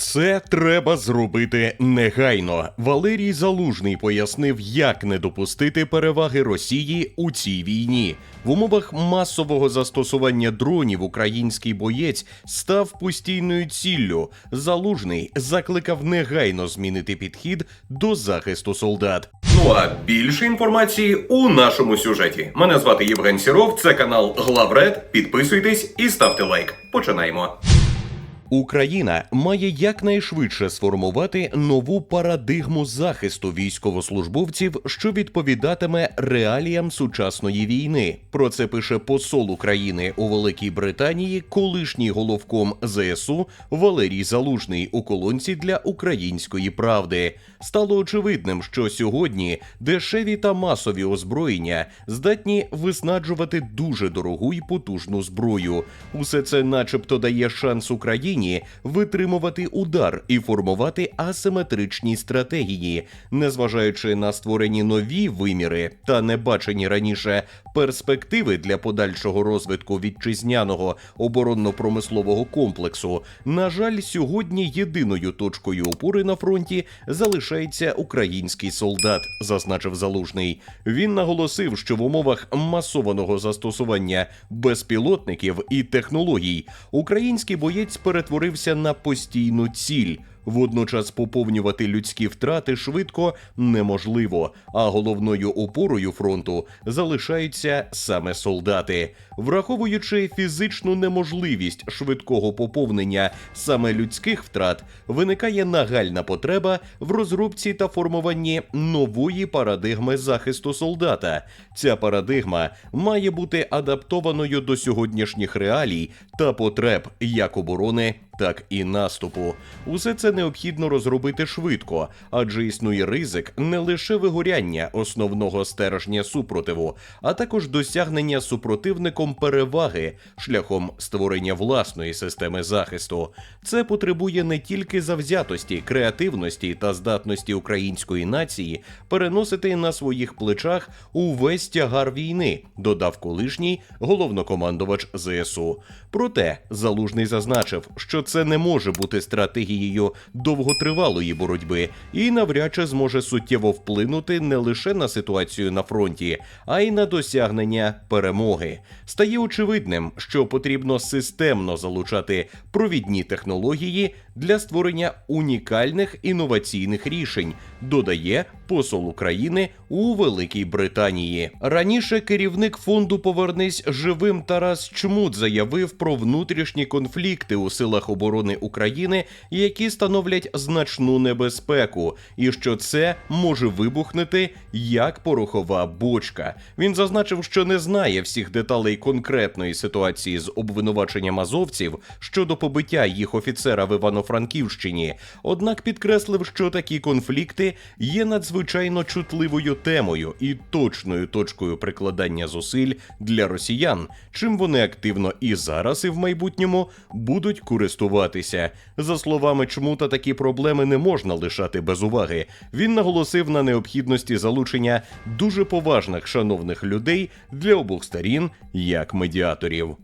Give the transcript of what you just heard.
Це треба зробити негайно. Валерій Залужний пояснив, як не допустити переваги Росії у цій війні. В умовах масового застосування дронів український боєць став постійною ціллю. Залужний закликав негайно змінити підхід до захисту солдат. Ну а більше інформації у нашому сюжеті. Мене звати Євген Сіров. Це канал Главред. Підписуйтесь і ставте лайк. Починаємо. Україна має якнайшвидше сформувати нову парадигму захисту військовослужбовців, що відповідатиме реаліям сучасної війни. Про це пише посол України у Великій Британії, колишній головком ЗСУ Валерій Залужний у колонці для української правди. Стало очевидним, що сьогодні дешеві та масові озброєння здатні виснаджувати дуже дорогу й потужну зброю. Усе це, начебто, дає шанс Україні витримувати удар і формувати асиметричні стратегії, незважаючи на створені нові виміри та небачені раніше перспективи для подальшого розвитку вітчизняного оборонно-промислового комплексу. На жаль, сьогодні єдиною точкою опори на фронті залишається український солдат, зазначив залужний. Він наголосив, що в умовах масованого застосування безпілотників і технологій український боєць перетворився на постійну ціль. Водночас поповнювати людські втрати швидко неможливо, а головною опорою фронту залишаються саме солдати, враховуючи фізичну неможливість швидкого поповнення саме людських втрат, виникає нагальна потреба в розробці та формуванні нової парадигми захисту солдата. Ця парадигма має бути адаптованою до сьогоднішніх реалій та потреб як оборони, так і наступу. Усе це необхідно розробити швидко, адже існує ризик не лише вигоряння основного стержня супротиву, а також досягнення супротивником переваги шляхом створення власної системи захисту. Це потребує не тільки завзятості, креативності та здатності української нації переносити на своїх плечах увесь тягар війни, додав колишній головнокомандувач ЗСУ. Проте залужний зазначив, що це не може бути стратегією довготривалої боротьби і навряд чи зможе суттєво вплинути не лише на ситуацію на фронті, а й на досягнення перемоги. Стає очевидним, що потрібно системно залучати провідні технології для створення унікальних інноваційних рішень, додає посол України у Великій Британії. Раніше керівник фонду Повернись живим Тарас Чмут заявив про внутрішні конфлікти у силах оборони України, які становлять значну небезпеку, і що це може вибухнути як порохова бочка. Він зазначив, що не знає всіх деталей конкретної ситуації з обвинуваченням азовців щодо побиття їх офіцера в Івано-Франківщині. Однак підкреслив, що такі конфлікти є надзвичайно чутливою темою і точною точкою прикладання зусиль для росіян, чим вони активно і зараз, і в майбутньому будуть користуватися. За словами Чмута, такі проблеми не можна лишати без уваги. Він наголосив на необхідності залучення дуже поважних шановних людей для обох сторін як медіаторів.